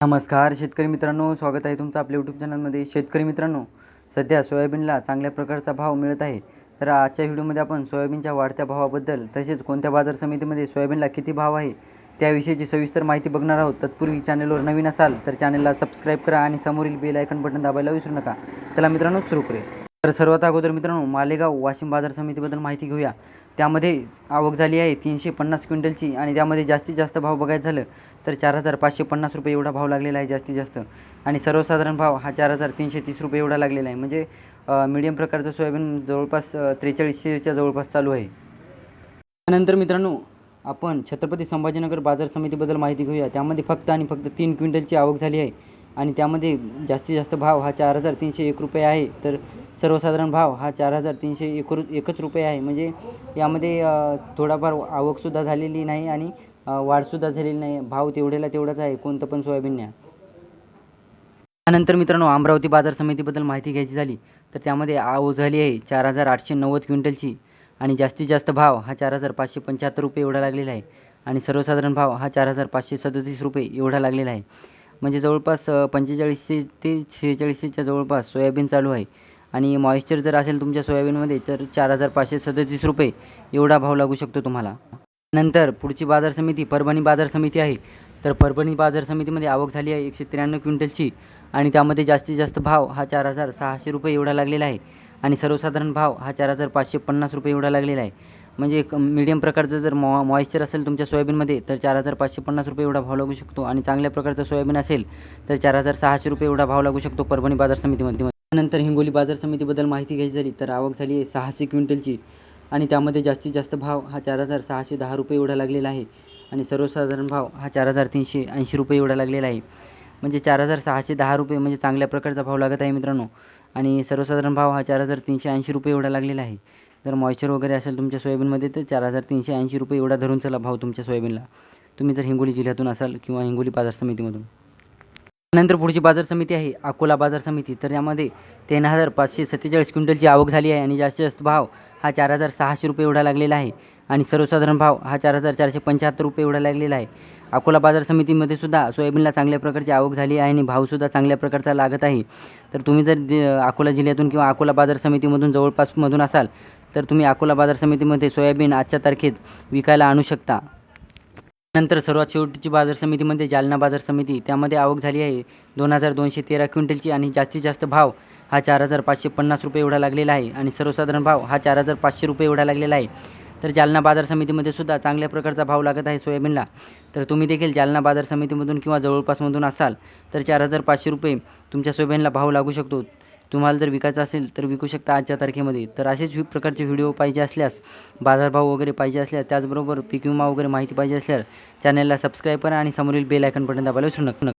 नमस्कार शेतकरी मित्रांनो. स्वागत आहे तुमचं आपल्या यूट्यूब चॅनलमध्ये शेतकरी मित्रांनो सध्या सोयाबीनला चांगल्या प्रकारचा भाव मिळत आहे. तर आजच्या व्हिडिओमध्ये आपण सोयाबीनच्या वाढत्या भावाबद्दल तसेच कोणत्या बाजार समितीमध्ये सोयाबीनला किती भाव आहे त्याविषयीची सविस्तर माहिती बघणार आहोत. तत्पूर्वी चॅनलवर नवीन असाल तर चॅनलला सबस्क्राईब करा आणि समोरील बेल आयकन बटन दाबायला विसरू नका. चला मित्रांनो सुरू करूया. तर सर्वात अगोदर मित्रांनो मालेगाव वाशिम बाजार समितीबद्दल माहिती घेऊया. त्यामध्ये आवक झाली आहे. तीनशे पन्नास क्विंटलची आणि त्यामध्ये जास्तीत जास्त भाव बघायचं झालं तर चार हजार पाचशे पन्नास रुपये एवढा भाव लागलेला आहे जास्तीत जास्त. आणि सर्वसाधारण भाव हा चार हजार तीनशे तीस रुपये एवढा लागलेला आहे. म्हणजे मीडियम प्रकारचं सोयाबीन जवळपास त्रेचाळीसशेच्या जवळपास चालू आहे. त्यानंतर मित्रांनो आपण छत्रपती संभाजीनगर बाजार समितीबद्दल माहिती घेऊया. त्यामध्ये फक्त आणि फक्त तीन क्विंटलची आवक झाली आहे. आणि त्यामध्ये जास्तीत जास्त भाव हा चार हजार तीनशे एक रुपये आहे. तर सर्वसाधारण भाव हा चार हजार तीनशे एक एकच रुपये आहे. म्हणजे यामध्ये थोडाफार आवकसुद्धा झालेली नाही आणि वाढसुद्धा झालेली नाही. भाव तेवढ्याला तेवढाच आहे. कोणतं पण सोयाबीन न्या. त्यानंतर मित्रांनो अमरावती बाजार समितीबद्दल माहिती घ्यायची झाली तर त्यामध्ये आवक झाली आहे चार हजार आठशे नव्वद क्विंटलची आणि जास्तीत जास्त भाव हा चार हजार पाचशे पंच्याहत्तर रुपये एवढा लागलेला आहे. आणि सर्वसाधारण भाव हा चार हजार पाचशे सदतीस रुपये एवढा लागलेला आहे. म्हणजे जवळपास पंचेचाळीसशे ते शेहेचाळीसशेच्या जवळपास सोयाबीन चालू आहे. आणि मॉइश्चर जर असेल तुमच्या सोयाबीनमध्ये तर चार हजार पाचशे सदतीस रुपये एवढा भाव लागू शकतो तुम्हाला. नंतर पुढची बाजार समिती परभणी बाजार समिती आहे. तर परभणी बाजार समितीमध्ये आवक झाली आहे एकशे त्र्याण्णव क्विंटलची आणि त्यामध्ये जास्तीत जास्त भाव हा चार हजार सहाशे रुपये एवढा लागलेला आहे. आणि सर्वसाधारण भाव हा चार हजार पाचशे पन्नास रुपये एवढा लागलेला आहे. म्हणजे एक मीडियम प्रकारचं जर मॉ मॉइश्चर असेल तुमच्या सोयाबीनमध्ये तर चार हजार पाचशे पन्नास रुपये एवढा भाव लागू शकतो. आणि चांगल्या प्रकारचं सोयाबीन असेल तर चार हजार सहाशे रुपये एवढा भाव लागू शकतो परभणी बाजार समितीमध्ये. त्यानंतर हिंगोली बाजार समितीबद्दल माहिती घ्यायची झाली तर आवक झाली आहे सहाशे क्विंटलची. आणि त्यामध्ये जास्तीत जास्त भाव हा चार हजार सहाशे दहा रुपये एवढा लागलेला आहे. आणि सर्वसाधारण भाव हा चार हजार तीनशे ऐंशी रुपये एवढा लागलेला आहे. म्हणजे चार हजार सहाशे दहा रुपये म्हणजे चांगल्या प्रकारचा भाव लागत आहे मित्रांनो. आणि सर्वसाधारण भाव हा चार हजार तीनशे ऐंशी रुपये एवढा लागलेला आहे. जर मॉइश्चर वगैरे असेल तुमच्या सोयाबीनमध्ये तर चार हजार तीनशे ऐंशी रुपये एवढा धरून चला भाव तुमच्या सोयाबीनला. तुम्ही जर हिंगोली जिल्ह्यातून असाल किंवा हिंगोली बाजार समितीमधून. नंतर पुढची बाजार समिती आहे अकोला बाजार समिती. तर यामध्ये तीन हजार पाचशे सत्तेचाळीस क्विंटलची आवक झाली आहे आणि जास्तीत जास्त भाव हा चार हजार सहाशे रुपये एवढा लागलेला आहे आणि सर्वसाधारण भाव हा चार हजार चारशे पंच्याहत्तर रुपये एवढा लागलेला आहे. अकोला बाजार समितीमध्ये सुद्धा सोयाबीनला चांगल्या प्रकारची आवक झाली आहे आणि भावसुद्धा चांगल्या प्रकारचा लागत आहे. तर तुम्ही जर अकोला जिल्ह्यातून किंवा अकोला बाजार समितीमधून जवळपासमधून असाल तर तुम्ही अकोला बाजार समितीमध्ये सोयाबीन आजच्या तारखेत विकायला आणू शकता. नंतर सर्वात शेवटची बाजार समितीमध्ये म्हणजे जालना बाजार समिती. त्यामध्ये आवक झाली आहे. दोन हजार दोनशे तेरा क्विंटलची आणि जास्तीत जास्त भाव हा चार हजार पाचशे पन्नास रुपये एवढा लागलेला आहे आणि सर्वसाधारण भाव हा चार हजार पाचशे रुपये एवढा लागलेला आहे. तर जालना बाजार समितीमध्ये सुद्धा चांगल्या प्रकारचा भाव लागत आहे सोयाबीनला. तर तुम्ही देखील जालना बाजार समितीमधून किंवा जवळपासमधून असाल तर चार हजार पाचशे रुपये तुमच्या सोयाबीनला भाव लागू शकतो. तुम्हाला जर विकायचं असेल तर विकू शकता आजच्या तारखेमध्ये. तर असेच प्रकारचे व्हिडिओ पाहिजे असल्यास बाजारभाव वगैरे पाहिजे असल्यास त्याचबरोबर पीक विमा वगैरे माहिती पाहिजे असल्यास चॅनलला सबस्क्राईब करा आणि समोरील बेल आयकन बटन दाबायला विसरू नका.